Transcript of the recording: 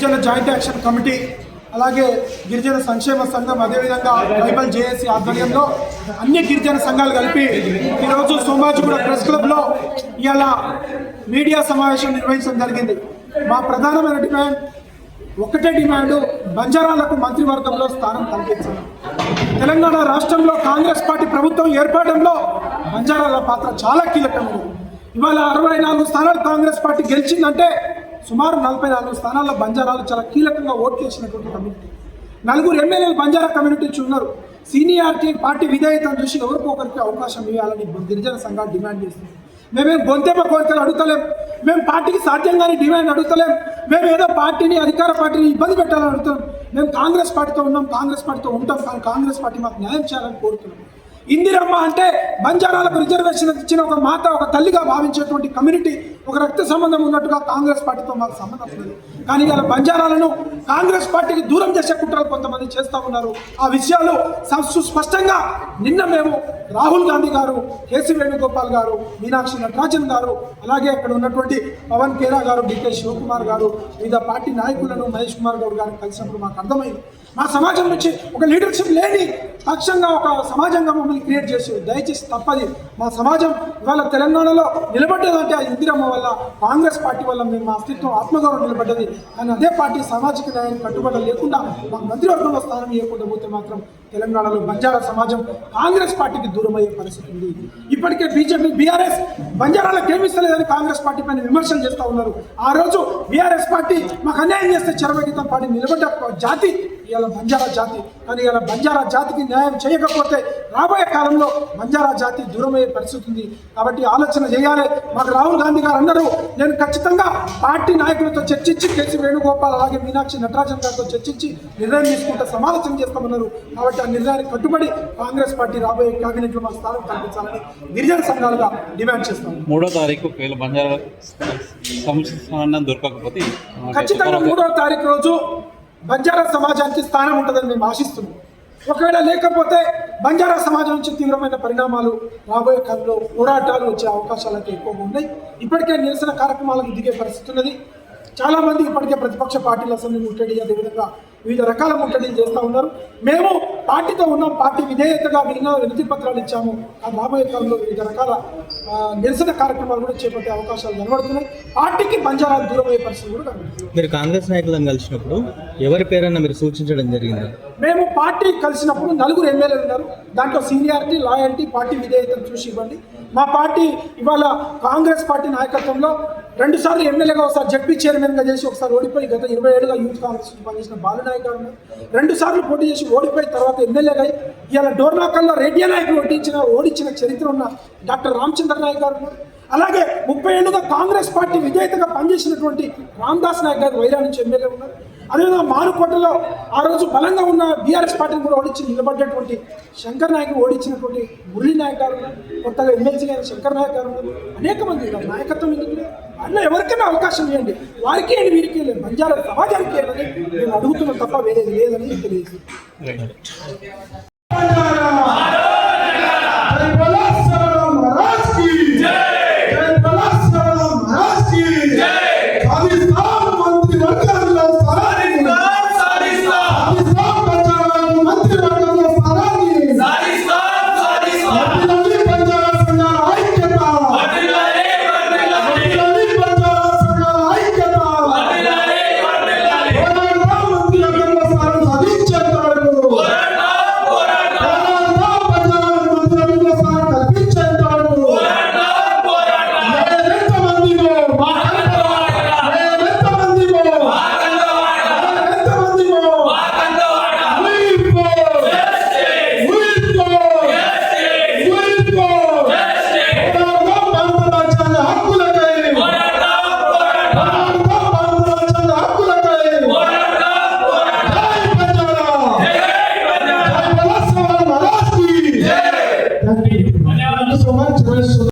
గిరిజన joint action committee అలాగే గిరిజన సంక్షేమ సంఘం అదేవిధంగా ట్రైబల్ జేఏసీ ఆధ్వర్యంలో అన్ని గిరిజన సంఘాలు కలిపి ఈరోజు సోమాజిగూడ ప్రెస్ క్లబ్లో ఇవాళ మీడియా సమావేశం నిర్వహించడం జరిగింది. మా ప్రధానమైన డిమాండ్ ఒకటే డిమాండ్ బంజారాలకు మంత్రివర్గంలో స్థానం కల్పించాలి తెలంగాణ రాష్ట్రంలో కాంగ్రెస్ పార్టీ ప్రభుత్వం ఏర్పడంలో బంజారాల పాత్ర చాలా కీలకమైనది. ఇవాళ అరవై నాలుగు స్థానాలు కాంగ్రెస్ పార్టీ గెలిచిందంటే సుమారు నలభై నాలుగు స్థానాల్లో బంజారాలు చాలా కీలకంగా ఓట్లు వేసినటువంటి కమ్యూనిటీ. నలుగురు ఎమ్మెల్యేలు బంజారా కమ్యూనిటీ ఉన్నారు. సీనియారిటీ పార్టీ విధేయతను చూసి ఎవరికో ఒకరికి అవకాశం ఇవ్వాలని గిరిజన సంఘాలు డిమాండ్ చేస్తుంది మేమేం గొంతెమ్మ కోరికలు అడుగుతలేం. మేము పార్టీకి సాధ్యంగానే డిమాండ్ అడుగుతలేం. మేము ఏదో పార్టీని అధికార పార్టీని ఇబ్బంది పెట్టాలని అడుగుతాం మేము కాంగ్రెస్ పార్టీతో ఉన్నాం కాంగ్రెస్ పార్టీతో ఉంటాం. కానీ కాంగ్రెస్ పార్టీ మాకు న్యాయం చేయాలని కోరుతున్నాం. ఇందిరమ్మ అంటే బంజారాలకు రిజర్వేషన్ ఇచ్చిన ఒక మాత ఒక తల్లిగా భావించేటువంటి కమ్యూనిటీ ఒక రక్త సంబంధం ఉన్నట్టుగా కాంగ్రెస్ పార్టీతో మాకు సంబంధం లేదు. కానీ ఇలా బంజారాలను కాంగ్రెస్ పార్టీకి దూరం చేసే కుట్రలు కొంతమంది చేస్తూ ఉన్నారు. ఆ విషయాలు సుస్పష్టంగా నిన్న మేము రాహుల్ గాంధీ గారు కేసీ వేణుగోపాల్ గారు మీనాక్షి నటరాజన్ గారు అలాగే అక్కడ ఉన్నటువంటి పవన్ కేరా గారు డికే శివకుమార్ గారు వివిధ పార్టీ నాయకులను మహేష్ కుమార్ గౌడ్ గారిని కలిసినప్పుడు మాకు అర్థమైంది. మా సమాజం నుంచి ఒక లీడర్షిప్ లేని పక్షంగా ఒక సమాజంగా మమ్మల్ని క్రియేట్ చేసి దయచేసి తప్పది. మా సమాజం ఇవాళ తెలంగాణలో నిలబడ్డదంటే ఆ ఇందిరమ్మ వల్ల కాంగ్రెస్ పార్టీ వల్ల మేము మా అస్తిత్వం ఆత్మగౌరవం నిలబడ్డది. కానీ అదే పార్టీ సామాజిక న్యాయం కట్టుబడ లేకుండా మా మంత్రివర్గంలో స్థానం ఇవ్వకుండా పోతే మాత్రం తెలంగాణలో బంజారా సమాజం కాంగ్రెస్ పార్టీకి దూరం అయ్యే పరిస్థితి ఉంది. ఇప్పటికే బీజేపీ బీఆర్ఎస్ బంజారాలకు ఏమిస్తలేదని కాంగ్రెస్ పార్టీ పైన విమర్శలు చేస్తూ ఉన్నారు. ఆ రోజు బీఆర్ఎస్ పార్టీ మాకు అన్యాయం చేస్తే చరమగీతం పార్టీ నిలబడ్డ జాతి ఇవాళ బంజారా జాతి. కానీ ఇవాళ బంజారా జాతికి న్యాయం చేయకపోతే రాబోయే కాలంలో బంజారా జాతి దూరమయ్యే పరిస్థితి ఉంది. కాబట్టి ఆలోచన చేయాలి. మాకు రాహుల్ గాంధీ గారు అన్నారు నేను ఖచ్చితంగా పార్టీ నాయకులతో చర్చించి కేసీ వేణుగోపాల్ అలాగే మీనాక్షి నటరాజన్ గారితో చర్చించి నిర్ణయం తీసుకుంటే సమాలోచన చేస్తామన్నారు. కాబట్టి ఆ నిర్ణయానికి కట్టుబడి కాంగ్రెస్ పార్టీ రాబోయే కేబినెట్లో మా స్థానం కల్పించాలని గిరిజన సంఘాలుగా డిమాండ్ చేస్తాం. మూడో తారీఖు ఒకవేళ బంజారా సంస్థానం దొరకకపోతే ఖచ్చితంగా మూడవ తారీఖు రోజు బంజారా సమాజానికి స్థానం ఉంటుందని మేము ఆశిస్తున్నాం. ఒకవేళ లేకపోతే బంజారా సమాజం నుంచి తీవ్రమైన పరిణామాలు రాబోయే కాలంలో పోరాటాలు వచ్చే అవకాశాలు అయితే ఎక్కువగా ఉన్నాయి. ఇప్పటికే నిరసన కార్యక్రమాలకు దిగే పరిస్థితి ఉన్నది. చాలా మంది ఇప్పటికే ప్రతిపక్ష పార్టీల అసెంబ్లీ ముట్టడి అదేవిధంగా వివిధ రకాల ముట్టడిలు చేస్తూ ఉన్నారు. మేము పార్టీతో ఉన్నాం పార్టీ విధేయతగా విన్న వినతి పత్రాలు ఇచ్చాము. ఆ రాబోయే కాలంలో వివిధ రకాల నిరసన కార్యక్రమాలు కూడా చేపట్టే అవకాశాలు కనబడుతున్నాయి. పార్టీకి బంజారాలు దూరం అయ్యే పరిస్థితి కూడా కనబడుతుంది. మీరు కాంగ్రెస్ నాయకులను కలిసినప్పుడు ఎవరి పేరన్నా మీరు సూచించడం జరిగింది? మేము పార్టీ కలిసినప్పుడు నలుగురు ఎమ్మెల్యేలు ఉన్నారు. దాంట్లో సీనియారిటీ లాయల్టీ పార్టీ విధేయతను చూసి ఇవ్వండి. మా పార్టీ ఇవాళ కాంగ్రెస్ పార్టీ నాయకత్వంలో రెండు సార్లు ఎమ్మెల్యేగా ఒకసారి జడ్పీ చైర్మన్గా చేసి ఒకసారి ఓడిపోయి గత ఇరవై ఏళ్ళుగా యూత్ కాంగ్రెస్ పనిచేసిన బాలునాయక్ గారు రెండు సార్లు పోటీ చేసి ఓడిపోయిన తర్వాత ఎమ్మెల్యేగా అయి ఇవాళ డోర్నాకల్లో రేడియో నాయకులు ఓడించిన ఓడించిన చరిత్ర ఉన్న డాక్టర్ రామచంద్ర నాయక్ గారు అలాగే ముప్పై ఏళ్ళుగా కాంగ్రెస్ పార్టీ విజేతగా పనిచేసినటువంటి రామ్దాస్ నాయక్ గారు వైరా నుంచి ఎమ్మెల్యే ఉన్నారు. అదేవిధంగా మానుకోటలో ఆ రోజు బలంగా ఉన్న బీఆర్ఎస్ పార్టీని కూడా ఓడించి నిలబడ్డటువంటి శంకర్ నాయక్ ఓడించినటువంటి మురళీ నాయక్ గారు కొత్తగా ఎమ్మెల్సీ అయిన శంకర్ నాయక్ గారు అనేక మంది నాయకత్వం ఎందుకు అన్న ఎవరికైనా అవకాశం ఇవ్వండి. వారికి ఏంటి వీరికి లేదు. బంజారా సమాజానికి ఏంటని మేము అడుగుతున్నాం తప్ప వేరేది లేదని తెలియదు.